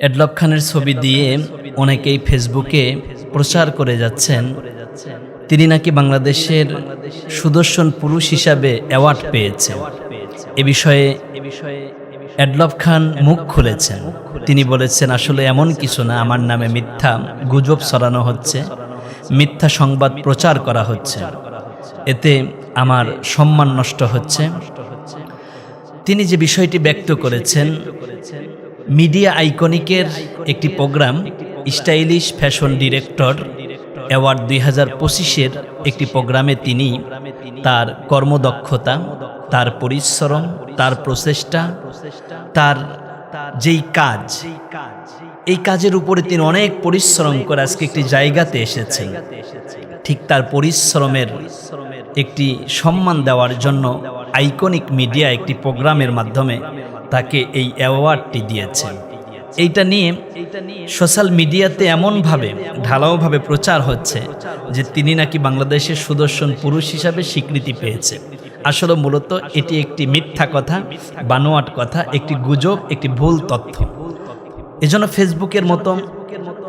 এডলব খানের ছবি দিয়ে অনেকেই ফেসবুকে প্রচার করে যাচ্ছেন। তিনি নাকি বাংলাদেশের সুদর্শন পুরুষ হিসাবে অ্যাওয়ার্ড পেয়েছেন। এ বিষয়ে এডলব খান মুখ খুলেছেন। তিনি বলেছেন, আসলে এমন কিছু না, আমার নামে মিথ্যা গুজব ছড়ানো হচ্ছে, মিথ্যা সংবাদ প্রচার করা হচ্ছে। এতে আমার সম্মান নষ্ট হচ্ছে। তিনি যে বিষয়টি ব্যক্ত করেছেন মিডিয়া আইকনিকের একটি program, stylish fashion director award দুই হাজার পঁচিশের একটি প্রোগ্রামে তিনি তার কর্মদক্ষতা, তার পরিশ্রম, তার প্রচেষ্টা, তার যেই কাজ, এই কাজের উপরে তিনি অনেক পরিশ্রম করে আজকে একটি জায়গাতে এসেছেন। ঠিক তার পরিশ্রমের একটি সম্মান দেওয়ার জন্য আইকনিক মিডিয়া একটি প্রোগ্রামের মাধ্যমে তাকে এই অ্যাওয়ার্ডটি দিয়েছেন এইটা নিয়ে সোশ্যাল মিডিয়াতে এমনভাবে ঢালাওভাবে প্রচার হচ্ছে যে তিনি নাকি বাংলাদেশের সুদর্শন পুরুষ হিসাবে স্বীকৃতি পেয়েছে। আসলে মূলত এটি একটি মিথ্যা কথা, বানোয়াট কথা, একটি গুজব, একটি ভুল তথ্য। এজন্য ফেসবুকের মতো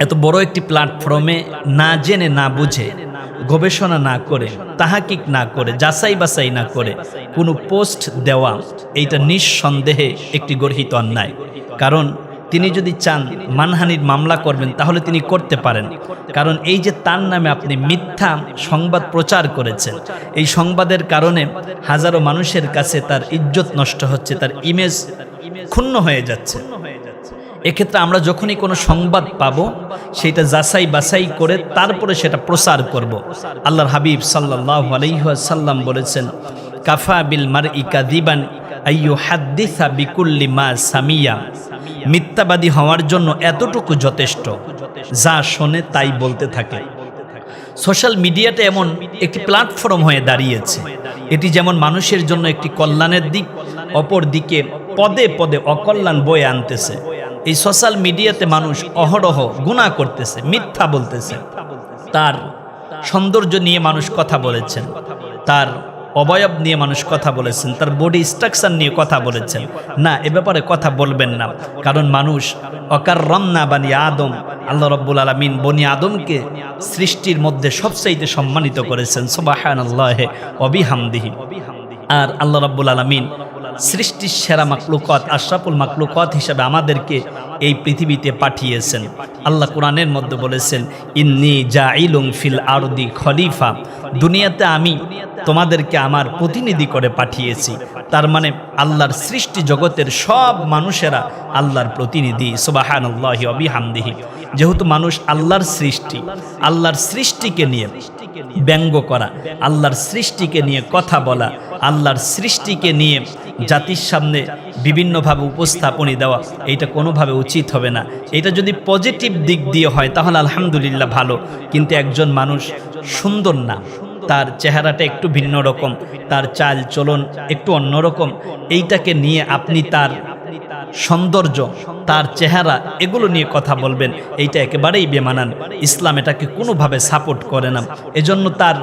এত বড় একটি প্ল্যাটফর্মে না জেনে, না বুঝে গবেষণা না করে, তাহাকিক না করে, যাচাই বাছাই না করে, কোনো পোস্ট দেওয়া এইটা নিঃসন্দেহে একটি গর্হিত অন্যায়। কারণ তিনি যদি চান মানহানির মামলা করবেন, তাহলে তিনি করতে পারেন। কারণ এই যে তার নামে আপনি মিথ্যা সংবাদ প্রচার করেছেন, এই সংবাদের কারণে হাজারো মানুষের কাছে তার ইজ্জত নষ্ট হচ্ছে, তার ইমেজ ক্ষুণ্ণ হয়ে যাচ্ছে। এক্ষেত্রে আমরা যখনই কোনো সংবাদ পাব, সেটা যাচাই বাছাই করে তারপরে সেটা প্রচার করব। আল্লাহর হাবিব সাল্লাহ আলহাসাল্লাম বলেছেন, কাফা বিল মার ইকা দিবান হাদ্দিসা বিকুল্লি মা সামিয়া। মিথ্যাবাদী হওয়ার জন্য এতটুকু যথেষ্ট, যা শোনে তাই বলতে থাকে। সোশ্যাল মিডিয়াটা এমন একটি প্ল্যাটফর্ম হয়ে দাঁড়িয়েছে। এটি যেমন মানুষের জন্য একটি কল্যাণের দিক অপর দিকে পদে পদে অকল্যাণ বয়ে আনতেছে। এই সোশ্যাল মিডিয়াতে মানুষ অহরহ গুণা করতেছে, মিথ্যা বলতেছে। তার সৌন্দর্য নিয়ে মানুষ কথা বলেছেন, তার অবয়ব নিয়ে মানুষ কথা বলেছেন, তার বডি স্ট্রাকচার নিয়ে কথা বলেছেন। না, এ ব্যাপারে কথা বলবেন না, কারণ মানুষ অকার রন্না বানি আদম, আল্লাহ রব্বুল আলমিন বনি আদমকে সৃষ্টির মধ্যে সবচাইতে সম্মানিত করেছেন সোবাহান আল্লাহে অবিহামদিহি আর আল্লাহ রব্বুল আলমিন সৃষ্টির সেরা মাকলুকত আশরাফুল মাকলুকত হিসাবে আমাদেরকে এই পৃথিবীতে পাঠিয়েছেন। আল্লাহ কোরআনের মধ্যে বলেছেন, ইন্নি জা ইলুং ফিল আরদি খলিফা। দুনিয়াতে আমি তোমাদেরকে আমার প্রতিনিধি করে পাঠিয়েছি। তার মানে আল্লাহর সৃষ্টি জগতের সব মানুষেরা আল্লাহর প্রতিনিধি সুবাহান আল্লাহি অবিহামদিহি যেহেতু মানুষ আল্লাহর সৃষ্টি, আল্লাহর সৃষ্টিকে নিয়ে ব্যঙ্গ করা, আল্লাহর সৃষ্টিকে নিয়ে কথা বলা, আল্লাহর সৃষ্টিকে নিয়ে জাতির সামনে বিভিন্নভাবে উপস্থাপনী দেওয়া এটা কোনোভাবে উচিত হবে না। এটা যদি পজিটিভ দিক দিয়ে হয়, তাহলে আলহামদুলিল্লাহ ভালো। কিন্তু একজন মানুষ সুন্দর না। তার চেহারাটা একটু ভিন্ন রকম, তার চাল চলন একটু অন্যরকম এইটাকে নিয়ে আপনি তার সৌন্দর্য, তার চেহারা, এগুলো নিয়ে কথা বলবেন। এইটা একেবারেই বেমানান। ইসলাম এটাকে কোনোভাবে সাপোর্ট করে না। এজন্য তার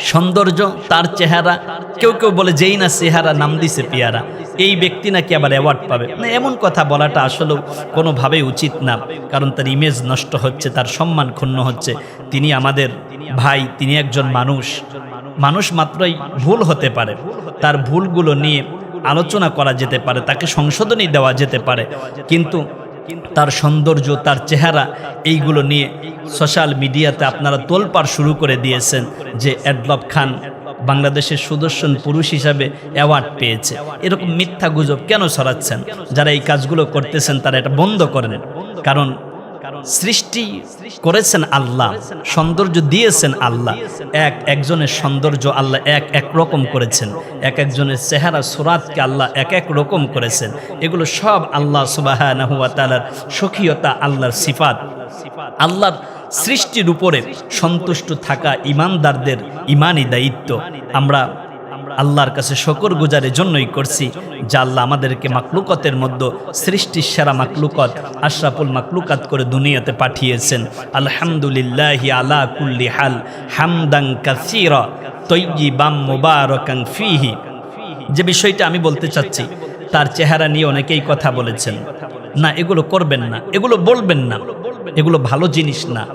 সৌন্দর্য, তার চেহারা, কেউ কেউ বলে যেই না চেহারা নাম দিছে পিয়ারা। এই ব্যক্তি নাকি আবার অ্যাওয়ার্ড পাবে। না, এমন কথা বলাটা আসলেও কোনোভাবেই উচিত না। কারণ তার ইমেজ নষ্ট হচ্ছে, তার সম্মান ক্ষুণ্ণ হচ্ছে। তিনি আমাদের ভাই, তিনি একজন মানুষ। মানুষ মাত্রই ভুল হতে পারে। তার ভুলগুলো নিয়ে আলোচনা করা যেতে পারে, তাকে সংশোধনী দেওয়া যেতে পারে। কিন্তু তার সৌন্দর্য, তার চেহারা, এইগুলো নিয়ে সোশ্যাল মিডিয়াতে আপনারা তোলপাড় শুরু করে দিয়েছেন যে অ্যাডলব খান বাংলাদেশের সুদর্শন পুরুষ হিসাবে অ্যাওয়ার্ড পেয়েছে। এরকম মিথ্যা গুজব কেন ছড়াচ্ছেন? যারা এই কাজগুলো করতেছেন, তারা এটা বন্ধ করেন। কারণ সৃষ্টি করেছেন আল্লাহ, সৌন্দর্য দিয়েছেন আল্লাহ। এক একজনের সৌন্দর্য আল্লাহ এক এক রকম করেছেন। এক একজনের চেহারা, সুরাতকে আল্লাহ এক এক রকম করেছেন। এগুলো সব আল্লাহ সুবাহ সখীয়তা আল্লাহর সিফাত। আল্লাহর সৃষ্টির উপরে সন্তুষ্ট থাকা ইমানদারদের ইমানই দায়িত্ব। আমরা আল্লাহর কাছে শকর গুজারের জন্যই করছি, যা আল্লাহ আমাদেরকে মাকলুকতের মধ্যে সৃষ্টির সেরা মাকলুকত আশরাফুল মাকলুকাত করে দুনিয়াতে পাঠিয়েছেন। আলহামদুলিল্লাহ আলা কুল্লি হাল হামদাং কাসিরা তৈবাম মুবারকাং ফিহি। যে বিষয়টা আমি বলতে চাচ্ছি, তার চেহারা নিয়ে অনেকেই কথা বলেছেন। না, এগুলো করবেন না, এগুলো বলবেন না। এগুলো ভালো জিনিস না।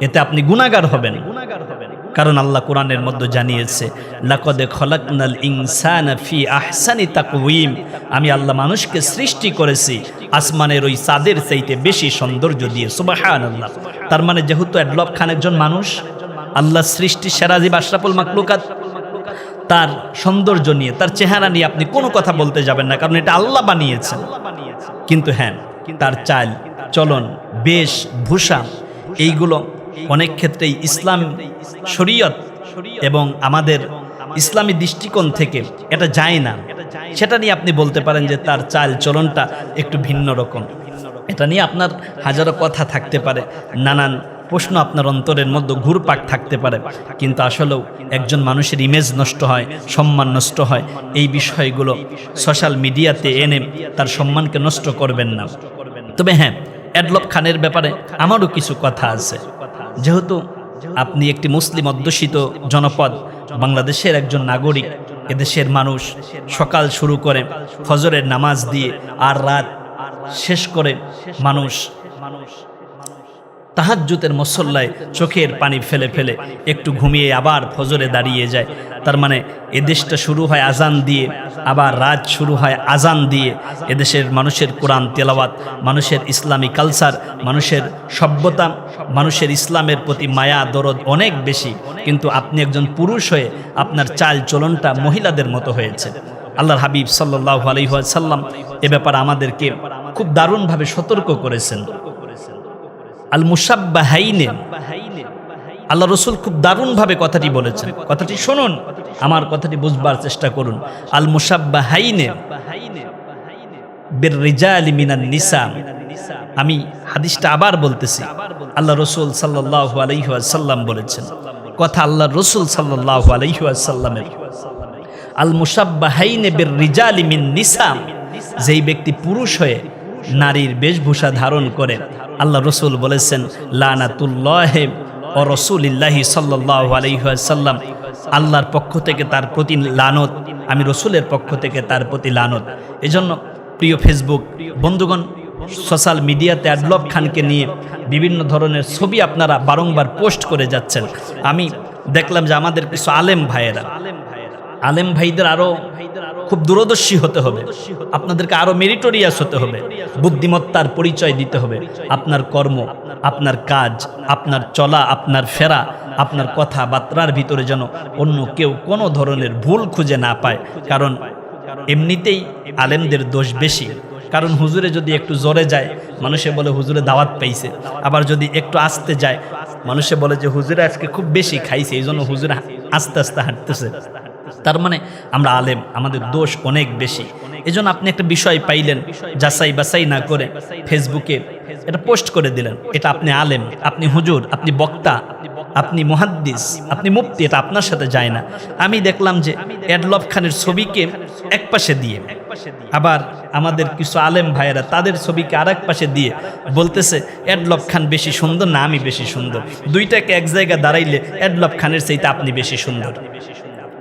এতে আপনি গুণাগার হবেন। কারণ আল্লাহ কোরআনের মধ্যে জানিয়েছে, লাকদে খলাকনাল ইনসান ফি আহসানি তাকওয়িম। আমি আল্লাহ মানুষকে সৃষ্টি করেছি, আসমানের ওই চাঁদের চাইতে বেশি সৌন্দর্য দিয়ে, সুবহানাল্লাহ। তার মানে যেহেতু অ্যাডলব খান একজন মানুষ, আল্লাহ সৃষ্টি সেরাজিব আশরাফুল মাকলুকাত তার সৌন্দর্য নিয়ে, তার চেহারা নিয়ে আপনি কোনো কথা বলতে যাবেন না, কারণ এটা আল্লাহ বানিয়েছেন। কিন্তু হ্যাঁ তার চাল, চলন, বেশ, ভূষা, এইগুলো অনেক ক্ষেত্রেই ইসলাম শরীয়ত এবং আমাদের ইসলামী দৃষ্টিকোণ থেকে এটা যায় না। সেটা নিয়ে আপনি বলতে পারেন যে তার চাল চলনটা একটু ভিন্ন রকম। এটা নিয়ে আপনার হাজারো কথা থাকতে পারে, নানান প্রশ্ন আপনার অন্তরের মধ্যে ঘুরপাক থাকতে পারে, কিন্তু আসলেও একজন মানুষের ইমেজ নষ্ট হয়, সম্মান নষ্ট হয়, এই বিষয়গুলো সোশ্যাল মিডিয়াতে এনে তার সম্মানকে নষ্ট করবেন না। তবে হ্যাঁ অ্যাডলব খানের ব্যাপারে আমারও কিছু কথা আছে। যেহেতু আপনি একটি মুসলিম অধ্যুষিত জনপদ, বাংলাদেশের একজন নাগরিক, এদেশের মানুষ সকাল শুরু করে ফজরের নামাজ দিয়ে আর রাত শেষ করে মানুষ তাহাজ্জুতের মসল্লায় চোখের পানি ফেলে ফেলে একটু ঘুমিয়ে আবার ফজরে দাঁড়িয়ে যায়। তার মানে এ দেশটা শুরু হয় আজান দিয়ে, আবার রাত শুরু হয় আজান দিয়ে। এদেশের মানুষের কোরআন তেলাওয়াত, মানুষের ইসলামী কালচার, মানুষের সভ্যতা মানুষের ইসলামের প্রতি মায়া, দরদ অনেক বেশি। কিন্তু আপনি একজন পুরুষ হয়ে আপনার চাল চলনটা মহিলাদের মতো হয়েছে। আল্লাহর হাবিব সাল্লাহ আলহিহাসাল্লাম এ ব্যাপারে আমাদেরকে খুব দারুণভাবে সতর্ক করেছেন। আল মুসাব্বাহাইনে আল্লাহ রসুল খুব দারুণভাবে কথাটি বলেছেন। কথাটি শুনুন, আমার কথাটি বুঝবার চেষ্টা করুন। আল মিনান নিসা, আমি হাদিসটা আবার বলতেছি। আল্লাহ রসুল সাল্লাহ আলহিহাসাল্লাম বলেছেন। কথা আল্লাহ রসুল সাল্লাহ আলহিহাসাল্লামের আল মুসাব্বাহাইনে বের রিজাল মিন নিসাম যেই ব্যক্তি পুরুষ হয়ে নারীর বেশভূষা ধারণ করে, আল্লাহ রসুল বলেছেন, লানাতুল্লাহ ও রসুলিল্লাহি সাল্লাহ আলহিহাসাল্লাম আল্লাহর পক্ষ থেকে তার প্রতি লানত, আমি রসুলের পক্ষ থেকে তার প্রতি লানত। এজন্য প্রিয় ফেসবুক বন্ধুগণ সোশ্যাল মিডিয়াতে অ্যাডলব খানকে নিয়ে বিভিন্ন ধরনের ছবি আপনারা বারংবার পোস্ট করে যাচ্ছেন। আমি দেখলাম যে আমাদের কিছু আলেম ভাইয়েরা, আলেম ভাইদের আরও খুব দূরদর্শী হতে হবে। আপনাদেরকে আরও মেরিটোরিয়াস হতে হবে। বুদ্ধিমত্তার পরিচয় দিতে হবে। আপনার কর্ম, আপনার কাজ, আপনার চলা, আপনার ফেরা, আপনার কথাবার্তার ভিতরে যেন অন্য কেউ কোনো ধরনের ভুল খুঁজে না পায়। কারণ এমনিতেই আলেমদের দোষ বেশি। কারণ হুজুরে যদি একটু জোরে যায়, মানুষে বলে হুজুরে দাওয়াত পাইছে। আবার যদি একটু আসতে যায়, মানুষে বলে যে হুজুরে আজকে খুব বেশি খাইছে এই জন্য হুজুরে আস্তে আস্তে হাঁটতেছে। তার মানে আমরা আলেম, আমাদের দোষ অনেক বেশি। এজন্য আপনি একটা বিষয় পাইলেন, যাচাই বাছাই না করে ফেসবুকে এটা পোস্ট করে দিলেন। এটা আপনি আলেম, আপনি হুজুর, আপনি বক্তা, আপনি মহাদ্দিস, আপনি মুফতি, এটা আপনার সাথে যায় না। আমি দেখলাম যে অ্যাডলব খানের ছবিকে এক পাশে দিয়ে আবার আমাদের কিছু আলেম ভাইয়েরা তাদের ছবিকে আর পাশে দিয়ে বলতেছে অ্যাডলব খান বেশি সুন্দর না আমি বেশি সুন্দর। দুইটাকে এক জায়গায় দাঁড়াইলে অ্যাডলব খানের চাইতে আপনি বেশি সুন্দর।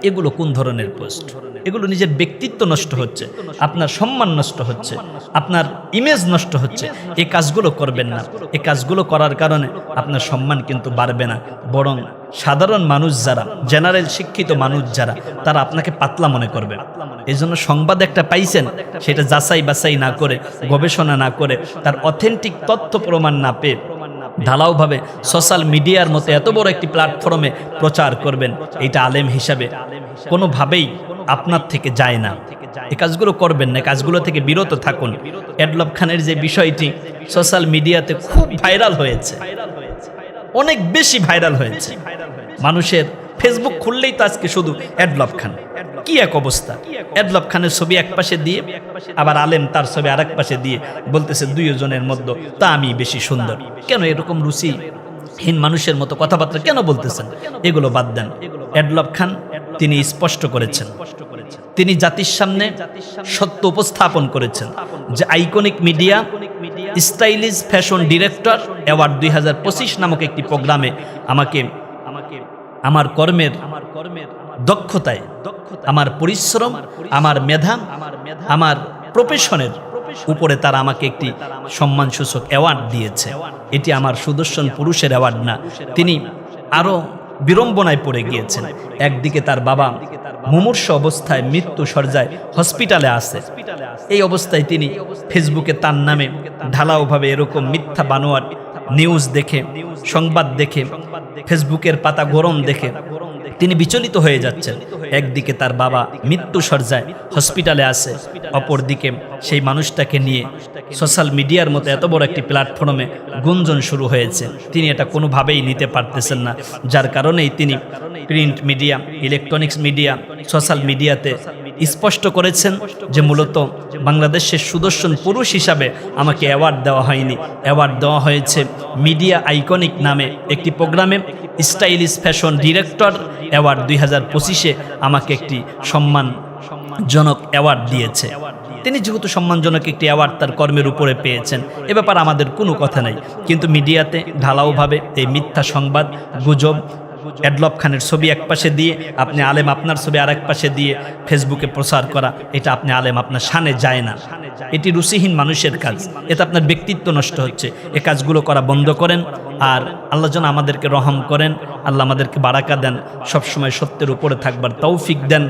এগুলো কোন ধরনের পোস্ট? এগুলো নিজের ব্যক্তিত্ব নষ্ট হচ্ছে, আপনার সম্মান নষ্ট হচ্ছে, আপনার ইমেজ নষ্ট হচ্ছে এই কাজগুলো করবেন না। এই কাজগুলো করার কারণে আপনার সম্মান কিন্তু বাড়বে না। বরং সাধারণ মানুষ যারা জেনারেল শিক্ষিত মানুষ যারা, তারা আপনাকে পাতলা মনে করবে। এই জন্য সংবাদ একটা পাইছেন, সেটা যাচাই বাছাই না করে, গবেষণা না করে, তার অথেন্টিক তথ্য প্রমাণ না পেয়ে ঢালাওভাবে সোশ্যাল মিডিয়ার মতো এত বড় একটি প্ল্যাটফর্মে প্রচার করবেন এটা আলেম হিসাবে কোনোভাবেই আপনার থেকে যায় না। এই কাজগুলো করবেন না কাজগুলো থেকে বিরত থাকুন। অ্যাডলব খানের যে বিষয়টি সোশ্যাল মিডিয়াতে খুব ভাইরাল হয়েছে, অনেক বেশি ভাইরাল হয়েছে। মানুষের ফেসবুক খুললেই তো আজকে শুধু অ্যাডলব খান। কি এক অবস্থা? অ্যাডলব খানের ছবি এক পাশে দিয়ে, আবার আলেম তার ছবি আরেক পাশে দিয়ে বলতেছে দুইজনের মধ্যে, তা আমি বেশি সুন্দর। কেন এরকম রুচি হীন মানুষের মতো কথাবার্তা কেন বলতেছেন? এগুলো বাদ দেন। অ্যাডলব খান তিনি স্পষ্ট করেছেন। তিনি জাতির সামনে সত্য উপস্থাপন করেছেন যে iconic media stylish fashion director award দুই হাজার পঁচিশ নামক একটি প্রোগ্রামে আমাকে আমার কর্মের আমার কর্মের দক্ষতায়, আমার পরিশ্রম, আমার মেধা, আমার প্রফেশনের উপরে তারা আমাকে একটি সম্মানসূচক অ্যাওয়ার্ড দিয়েছে। এটি আমার সুদর্শন পুরুষের অ্যাওয়ার্ড না। তিনি আরও বিড়ম্বনায় পড়ে গিয়েছেন। একদিকে তার বাবা মুমূর্ষ অবস্থায় মৃত্যু সর্জায় হসপিটালে আছে। এই অবস্থায় তিনি ফেসবুকে তার নামে ঢালাওভাবে এরকম মিথ্যা বানোয়ার নিউজ দেখে, সংবাদ দেখে, ফেসবুকের পাতা গরম দেখে তিনি বিচলিত হয়ে যাচ্ছেন। একদিকে তার বাবা মৃত্যু সর্জায় হসপিটালে আছে, অপরদিকে সেই মানুষটাকে নিয়ে সোশ্যাল মিডিয়ার মতো এত বড় একটি প্ল্যাটফর্মে গুঞ্জন শুরু হয়েছে। তিনি এটা কোনোভাবেই নিতে পারতেছেন না, যার কারণেই তিনি print media, electronics media, social মিডিয়াতে স্পষ্ট করেছেন যে মূলত বাংলাদেশের সুদর্শন পুরুষ হিসাবে আমাকে অ্যাওয়ার্ড দেওয়া হয়নি। অ্যাওয়ার্ড দেওয়া হয়েছে মিডিয়া আইকনিক নামে একটি প্রোগ্রামে স্টাইলিশ ফ্যাশন ডিরেক্টর অ্যাওয়ার্ড দুই হাজার পঁচিশে আমাকে একটি সম্মানজনক অ্যাওয়ার্ড দিয়েছে। তিনি যেহেতু সম্মানজনক একটি অ্যাওয়ার্ড তার কর্মের উপরে পেয়েছেন, এ ব্যাপারে আমাদের কোনো কথা নাই। কিন্তু মিডিয়াতে ঢালাওভাবে এই মিথ্যা সংবাদ, গুজব অ্যাডলব খানের ছবি এক পাশে দিয়ে, আপনি আলেম আপনার ছবি আর এক পাশে দিয়ে ফেসবুকে প্রচার করা, এটা আপনি আলেম আপনার সানে যায় না। এটি রুচিহীন মানুষের কাজ এটা আপনার ব্যক্তিত্ব নষ্ট হচ্ছে। এ কাজগুলো করা বন্ধ করেন, আর আল্লাহ যেন আমাদেরকে রহম করেন, আল্লাহ আমাদেরকে বারাকা দেন, সবসময় সত্যের উপরে থাকবার তৌফিক দেন।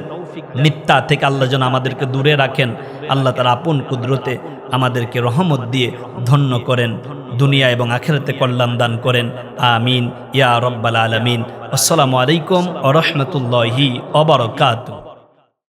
মিথ্যা থেকে আল্লাহ যেন আমাদেরকে দূরে রাখেন, আল্লাহ তার আপন কুদরতে আমাদেরকে রহমত দিয়ে ধন্য করেন, দুনিয়া এবং আখেরাতে কল্যাণ দান করেন। আমিন। ইয়া রব্বাল আলমিন। আসসালামু আলাইকুম আ রহমতুল্লাহি অবরকাত